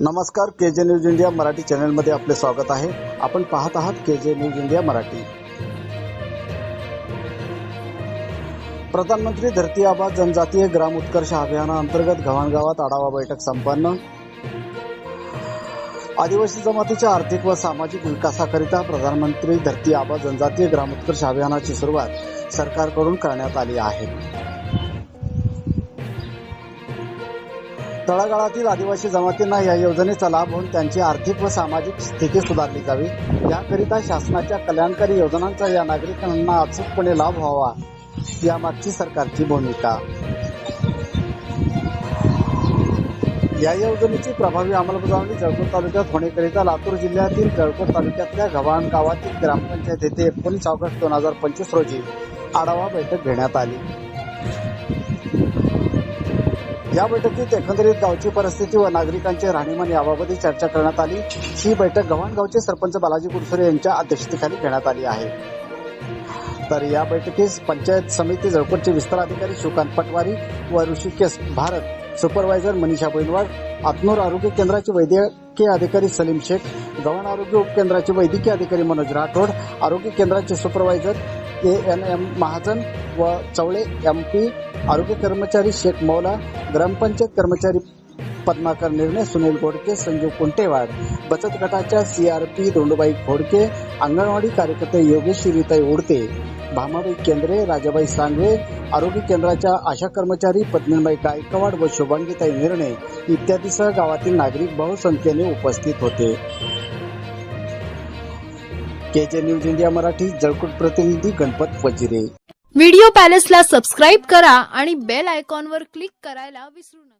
नमस्कार के जे news India Marathi चॅनलमध्ये आपले स्वागत आहे. आपण पाहत आहात के जे न्यूज इंडिया मराठी. प्रधानमंत्री धरती आबा जनजातीय ग्राम उत्कर्ष अभियानाअंतर्गत गव्हाणगावात आढावा बैठक संपन्न. आदिवासी जमातीच्या आर्थिक व सामाजिक विकासाकरिता प्रधानमंत्री धरती आबा जनजातीय ग्राम उत्कर्ष अभियानाची सुरुवात सरकारकडून करण्यात आली आहे. तळागाळातील आदिवासी जमातींना या योजनेचा लाभ होऊन त्यांची आर्थिक व सामाजिक स्थिती सुधारली जावी. याकरिता शासनाच्या कल्याणकारी योजनांचा या नागरिकांना अचूकपणे लाभ व्हावा. यामागची सरकारची भूमिका. या योजनेची प्रभावी अंमलबजावणी जळकोट तालुक्यात होण्याकरिता लातूर जिल्ह्यातील जळकोट तालुक्यातल्या गव्हाण गावातील ग्रामपंचायत येथे एकोणीस ऑगस्ट दोन हजार पंचवीस रोजी आढावा बैठक घेण्यात आली. या बैठकीत एकंदरीत गावची परिस्थिती व नागरिकांचे राहणीमान याबाबत चर्चा करण्यात आली. ही बैठक गव्हाणगावचे सरपंच बालाजी कुरसुरे यांच्या अध्यक्षतेखाली घेण्यात आली आहे. तर या बैठकीस पंचायत समिती जळकोटचे विस्तार अधिकारी शिवकांत पटवारी व ऋषिकेश भारत सुपरवायझर मनीषा बैलवाड आत्नूर आरोग्य केंद्राचे वैद्यकीय अधिकारी सलीम शेख गव्हाण आरोग्य उपकेंद्राचे वैद्यकीय अधिकारी मनोज राठोड आरोग्य केंद्राचे supervisor A N M Mahajan व चवळे एम पी आरोग्य कर्मचारी शेख मौला ग्रामपंचायत कर्मचारी पद्माकर निर्णय सुनील गोडके संजीव कुंटेवाड बचत गटाच्या सीआरपी दोंडूबाई घोडके अंगणवाडी कार्यकर्ते योगेश श्रीताई उडते भामाबाई केंद्रे राजाबाई सांगवे आरोग्य केंद्राच्या आशा कर्मचारी पद्मीबाई गायकवाड व शुभांगीताई निर्णय इत्यादीसह गावातील नागरिक बहुसंख्येने उपस्थित होते. के जे न्यूज इंडिया मराठी जळकोट प्रतिनिधी गणपत वजिरे. व्हिडिओ पॅलेसला सबस्क्राईब करा आणि बेल आयकॉनवर क्लिक करायला विसरू नका.